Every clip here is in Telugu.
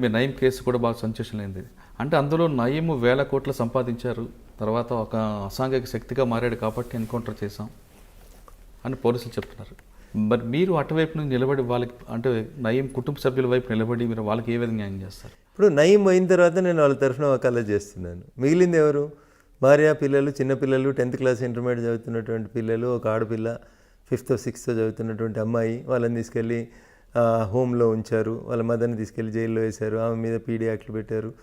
మీ నయం కేసు కూడా బాగా సంచలనం అయింది అంటే అందులో నయము వేల కోట్లు సంపాదించారు. తర్వాత ఒక అసాంఘిక శక్తిగా మారాడు కాబట్టి ఎన్కౌంటర్ చేశాం అని పోలీసులు చెప్తున్నారు. మరి మీరు అటువైపు నుంచి నిలబడి వాళ్ళకి అంటే నయం కుటుంబ సభ్యుల వైపు నిలబడి మీరు వాళ్ళకి ఏ విధంగా న్యాయం చేస్తారు? ఇప్పుడు నయం అయిన తర్వాత నేను వాళ్ళ తరఫున వకాలా చేస్తున్నాను. మిగిలింది ఎవరు? భార్య పిల్లలు చిన్నపిల్లలు టెన్త్ క్లాస్ ఇంటర్మీడియట్ చదువుతున్నటువంటి పిల్లలు ఒక ఆడపిల్ల ఫిఫ్త్ సిక్స్త్ చదువుతున్నటువంటి అమ్మాయి వాళ్ళని తీసుకెళ్ళి హోమ్లో ఉంచారు. వాళ్ళ మదర్ని తీసుకెళ్ళి జైల్లో వేశారు. ఆమె మీద పీడీ యాక్ట్లు పెట్టారు.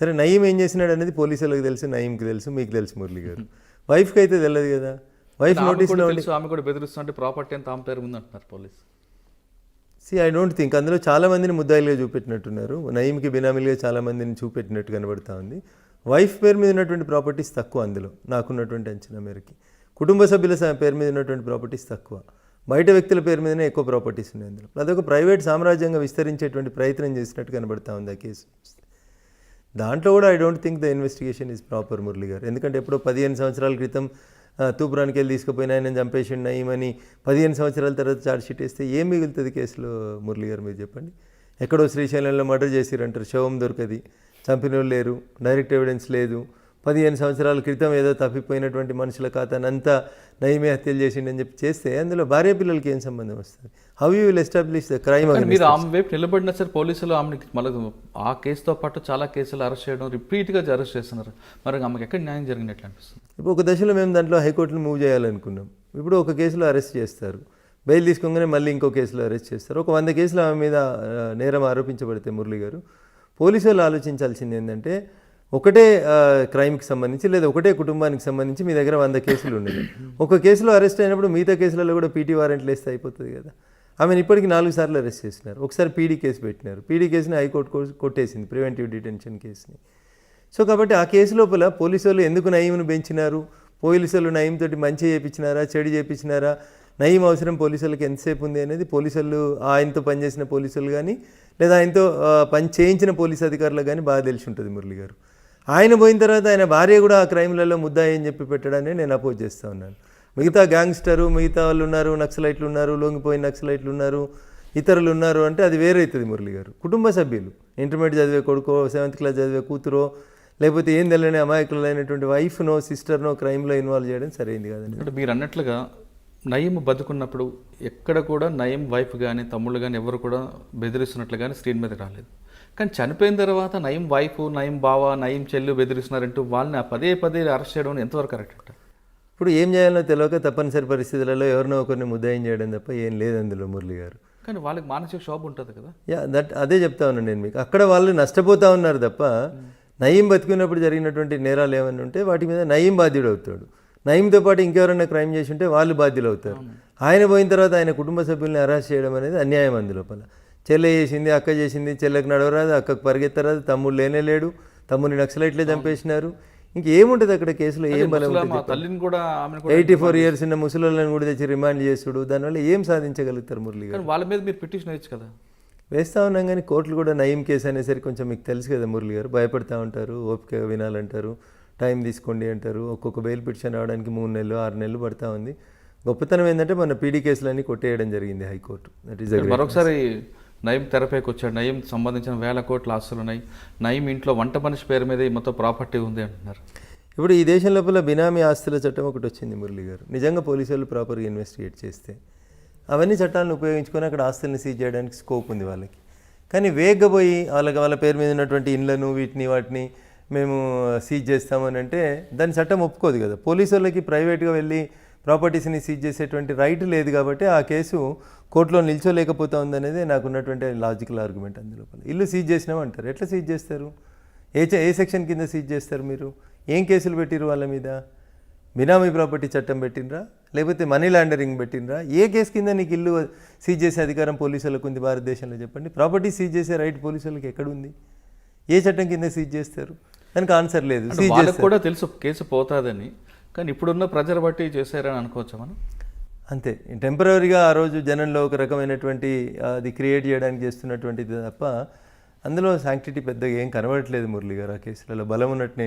సరే నయీం ఏం చేసినాడు అనేది పోలీసులకు తెలుసు నయీంకి తెలుసు మీకు తెలుసు మురళి గారు. వైఫ్కి అయితే తెలియదు కదా. వైఫ్ తెలుసు ఆమె కూడా బెదిరిస్తుంటే ప్రాపర్టీ అంతా ఆమె పేరు ఉంది అంటున్నారు police. See I don't think అందులో చాలా మందిని ముద్దాయిలుగా చూపెట్టినట్టున్నారు. నయీంకి బినామీలుగా చాలా మందిని చూపెట్టినట్టు కనబడతా ఉంది. వైఫ్ పేరు మీద ఉన్నటువంటి ప్రాపర్టీస్ తక్కువ అందులో నాకున్నటువంటి అంచనా మేరకి. కుటుంబ సభ్యుల స- పేరు మీద ఉన్నటువంటి ప్రాపర్టీస్ తక్కువ. బయట వ్యక్తుల పేరు మీదనే ఎక్కువ ప్రాపర్టీస్ ఉన్నాయి అందులో. అదొక ప్రైవేట్ సామ్రాజ్యంగా విస్తరించేటువంటి ప్రయత్నం చేసినట్టు కనబడతా ఉంది ఆ కేసు. దాంట్లో కూడా I don't think the investigation is proper Murali గారు. ఎందుకంటే ఎప్పుడో పదిహేను సంవత్సరాల క్రితం తూపురానికి వెళ్ళి తీసుకుపోయిన ఆయన చంపేసిండు ఏమని పదిహేను సంవత్సరాల తర్వాత ఛార్జ్ షీట్ వేస్తే ఏం మిగులుతుంది కేసులో మురళి గారు మీరు చెప్పండి? ఎక్కడో శ్రీశైలంలో మర్డర్ చేసిరంటారు శవం దొరకది. చంపిన వాళ్ళు లేరు డైరెక్ట్ ఎవిడెన్స్ లేదు. పదిహేను సంవత్సరాల క్రితం ఏదో తప్పిపోయినటువంటి మనుషుల ఖాతానంతా నయమే హత్యలు చేసిండని చెప్పి చేస్తే అందులో భార్య పిల్లలకి ఏం సంబంధం వస్తుంది? How you will establish the crime మీరు ఆమె వైపు నిలబడినా సరే పోలీసులు ఆమెకి మళ్ళీ ఆ కేసుతో పాటు చాలా కేసులు అరెస్ట్ చేయడం రిపీట్గా అరెస్ట్ చేస్తున్నారు. మరి ఆమెకి ఎక్కడ న్యాయం జరిగినట్లు అనిపిస్తుంది? ఇప్పుడు ఒక దశలో మేము దాంట్లో హైకోర్టును మూవ్ చేయాలనుకున్నాం. ఇప్పుడు ఒక కేసులో అరెస్ట్ చేస్తారు. బెయిల్ తీసుకోగానే మళ్ళీ ఇంకో కేసులో అరెస్ట్ చేస్తారు. ఒక వంద కేసులు ఆమె మీద నేరం ఆరోపించబడితే మురళి గారు. పోలీసు వాళ్ళు ఆలోచించాల్సింది ఏంటంటే ఒకటే క్రైమ్కి సంబంధించి లేదా ఒకటే కుటుంబానికి సంబంధించి మీ దగ్గర వంద కేసులు ఉన్నాయి ఒక కేసులో అరెస్ట్ అయినప్పుడు మిగతా కేసులలో కూడా పీటీ వారెంట్లు వేస్తే అయిపోతుంది కదా. ఆమెను ఇప్పటికి నాలుగు సార్లు అరెస్ట్ చేసినారు. ఒకసారి పీడీ కేసు పెట్టినారు. పీడీ కేసుని హైకోర్టు కొట్టేసింది ప్రివెంటివ్ డిటెన్షన్ కేసుని. సో కాబట్టి ఆ కేసు లోపల పోలీసు వాళ్ళు ఎందుకు నయీంను పెంచినారు పోలీసు వాళ్ళు నయీం తోటి మంచి చేయించినారా? చెడు చేయించినారా? నయీం అవసరం పోలీసులకు ఎంతసేపు ఉంది అనేది పోలీసులు ఆయనతో పనిచేసిన పోలీసులు కానీ లేదా ఆయనతో పని చేయించిన పోలీస్ అధికారులకు కానీ బాగా తెలిసి ఉంటుంది మురళి గారు. ఆయన పోయిన తర్వాత ఆయన భార్య కూడా ఆ క్రైమ్లలో ముద్దాయి అని చెప్పి పెట్టడాన్ని నేను అపోజ్ చేస్తూ ఉన్నాను. మిగతా గ్యాంగ్స్టరు మిగతా వాళ్ళు ఉన్నారు నక్సలైట్లు ఉన్నారు లొంగిపోయిన నక్సలైట్లు ఉన్నారు ఇతరులు ఉన్నారు అంటే అది వేరే అవుతుంది మురళి గారు. కుటుంబ సభ్యులు ఇంటర్మీడియట్ చదివే కొడుకో సెవెంత్ క్లాస్ చదివే కూతురో లేకపోతే ఏం తెలియని అమాయకులైనటువంటి వైఫ్నో సిస్టర్నో క్రైమ్లో ఇన్వాల్వ్ చేయడం సరైంది కాదండి. అంటే మీరు అన్నట్లుగా నయం బతుకున్నప్పుడు ఎక్కడ కూడా నయం వైఫ్ కానీ తమ్ముళ్ళు కానీ ఎవరు కూడా బెదిరిస్తున్నట్లు కానీ స్క్రీన్ మీద రాలేదు. కానీ చనిపోయిన తర్వాత నయం వైఫ్ నయం బావ నయం చెల్లు బెదిరిస్తున్నారంటూ వాళ్ళని ఆ పదే పదే అరెస్ట్ చేయడం ఎంతవరకు కరెక్ట్ అంట ఇప్పుడు ఏం చేయాలో తెలియక తప్పనిసరి పరిస్థితులలో ఎవరినో ఒకరిని ముద్దాయం చేయడం తప్ప ఏం లేదు అందులో మురళి గారు. కానీ వాళ్ళకి మానసిక శోభ ఉంటుంది కదా? యా దట్ అదే చెప్తా ఉన్నాను నేను మీకు. అక్కడ వాళ్ళు నష్టపోతా ఉన్నారు తప్ప నయీం బతికినప్పుడు జరిగినటువంటి నేరాలు ఏమైనా ఉంటే వాటి మీద నయీం బాధ్యుడు అవుతాడు. నయీంతో పాటు ఇంకెవరైనా క్రైమ్ చేసి ఉంటే వాళ్ళు బాధ్యులు అవుతారు ఆయన పోయిన తర్వాత ఆయన కుటుంబ సభ్యుల్ని అరెస్ట్ చేయడం అనేది అన్యాయం అందు లోపల. చెల్లె చేసింది అక్క చేసింది చెల్లెకి నడవరాదు అక్కకు పరిగెత్తరాదు తమ్ముడు లేనే లేడు తమ్ముడిని నక్సలైట్లే చంపేసినారు. ఇంకేముంటుంది అక్కడ కేసులో? ఏం బలం ఎయిటీ ఫోర్ ఇయర్స్ ఉన్న ముసలోళ్ళని కూడా తెచ్చి రిమాండ్ చేసుడు దానివల్ల ఏం సాధించగలుగుతారు మురళి గారు? వాళ్ళ మీద మీరు పిటిషన్ వేయచ్చు కదా? వేస్తూ ఉన్నాం కానీ కోర్టులు కూడా నయం కేసు అనేసరికి కొంచెం మీకు తెలుసు కదా మురళి గారు. భయపడతా ఉంటారు ఓపిక వినాలంటారు. టైం తీసుకోండి అంటారు. ఒక్కొక్క బెయిల్ పిటిషన్ రావడానికి మూడు నెలలు ఆరు నెలలు పడతా ఉంది. గొప్పతనం ఏంటంటే మన పీడీ కేసులన్నీ కొట్టేయడం జరిగింది హైకోర్టు. దట్ ఈస్ మరొకసారి నయం తెరపైకి వచ్చాడు. నయం సంబంధించిన వేల కోట్ల ఆస్తులు ఉన్నాయి. నయం ఇంట్లో వంట మనిషి పేరు మీద ఈ మొత్తం ప్రాపర్టీ ఉంది అంటున్నారు. ఇప్పుడు ఈ దేశం లోపల బినామీ ఆస్తుల చట్టం ఒకటి వచ్చింది మురళి గారు. నిజంగా పోలీసు వాళ్ళు ప్రాపర్గా ఇన్వెస్టిగేట్ చేస్తే అవన్నీ చట్టాలను ఉపయోగించుకొని అక్కడ ఆస్తుల్ని సీజ్ చేయడానికి స్కోప్ ఉంది వాళ్ళకి. కానీ వేగగా పోయి వాళ్ళకి వాళ్ళ పేరు మీద ఉన్నటువంటి ఇండ్లను వీటిని వాటిని మేము సీజ్ చేస్తామని అంటే దాని చట్టం ఒప్పుకోదు కదా. పోలీసు వాళ్ళకి ప్రైవేట్గా వెళ్ళి ప్రాపర్టీస్ని సీజ్ చేసేటువంటి రైట్ లేదు కాబట్టి ఆ కేసు కోర్టులో నిల్చోలేకపోతా ఉందనేది నాకు ఉన్నటువంటి లాజికల్ ఆర్గ్యుమెంట్ అందులోపల ఇల్లు సీజ్ చేసినామంటారు ఎట్లా సీజ్ చేస్తారు? ఏ ఏ సెక్షన్ కింద సీజ్ చేస్తారు మీరు? ఏం కేసులు పెట్టిరు వాళ్ళ మీద? బినామీ ప్రాపర్టీ చట్టం పెట్టినరా లేకపోతే మనీ లాండరింగ్ పెట్టినరా ఏ కేసు కింద నీకు ఇల్లు సీజ్ చేసే అధికారం పోలీసులకు ఉంది భారతదేశంలో చెప్పండి. ప్రాపర్టీ సీజ్ చేసే రైట్ పోలీసులకు ఎక్కడుంది? ఏ చట్టం కింద సీజ్ చేస్తారు? దానికి ఆన్సర్ లేదు. వాళ్ళకి కూడా తెలుసు కేసు పోతాదని. కానీ ఇప్పుడున్న ప్రజలు బట్టి చేశారని అనుకోవచ్చా మనం? అంతే. టెంపరీగా ఆ రోజు జనంలో ఒక రకమైనటువంటి అది క్రియేట్ చేయడానికి చేస్తున్నటువంటిది తప్ప అందులో శాంక్టిటీ పెద్దగా ఏం కనబడట్లేదు మురళి గారు ఆ కేసులలో. బలం ఉన్నట్టు నేను